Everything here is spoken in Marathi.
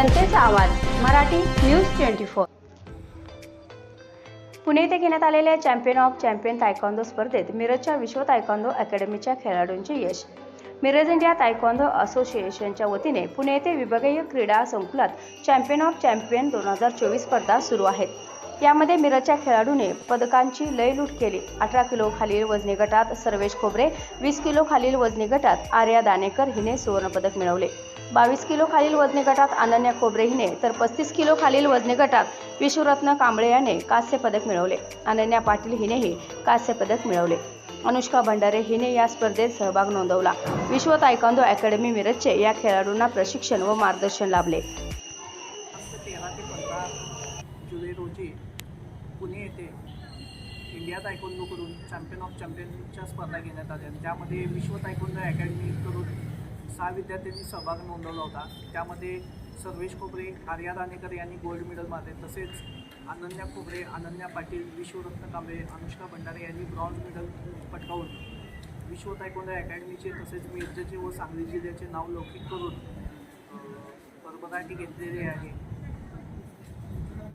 आवाज Marathi news twenty four. Pune येथे घेण्यात आलेल्या चॅम्पियन ऑफ चॅम्पियन तायकॉन्दो स्पर्धेत मिरजच्या विश्व तायकॉन्दो अकॅडमीच्या खेळाडूंचे यश. मिरज इंडिया तायकॉन्दो असोसिएशनच्या वतीने पुणे येथे विभागीय क्रीडा संकुलात चॅम्पियन ऑफ चॅम्पियन दोन हजार चोवीस स्पर्धा सुरू आहेत. यामध्ये मिरजच्या खेळाडूने पदकांची लयलूट केली. अठरा किलो खालील वजनी गटात सर्वेश खोबरे वीस किलो खालील वजनी गटात आर्या दानेकर हिने सुवर्णपदक मिळवले. बावीस किलो खालील वजनी गटात अनन्या खोबरे हिने तर पस्तीस किलो खालील वजनी गटात विश्वरत्न कांबळे याने कांस्य पदक मिळवले. अनन्या पाटील हिनेही कांस्य पदक मिळवले. अनुष्का भंडारे हिने या स्पर्धेत सहभाग नोंदवला. विश्व तायकांदो अकॅडमी मिरजचे या खेळाडूंना प्रशिक्षण व मार्गदर्शन लाभले. जुलै रोजी पुणे येथे इंडिया तायकोंडोकडून चॅम्पियन ऑफ चॅम्पियनच्या स्पर्धा घेण्यात आल्या. त्यामध्ये विश्व तायकोंडो अकॅडमीकडून सहा विद्यार्थ्यांनी सहभाग नोंदवला होता. त्यामध्ये सर्वेश खोबरे आर्या दानेकर यांनी गोल्ड मेडल मारले. तसेच अनन्या खोबरे अनन्या पाटील विश्वरत्न कांबळे अनुष्का भंडारे यांनी ब्रॉन्झ मेडल पटकावून विश्व तायकोंडो अकॅडमीचे तसेच मिरजेचे व सांगली जिल्ह्याचे नाव लौकिक करून भरभराटी घेतलेली आहे.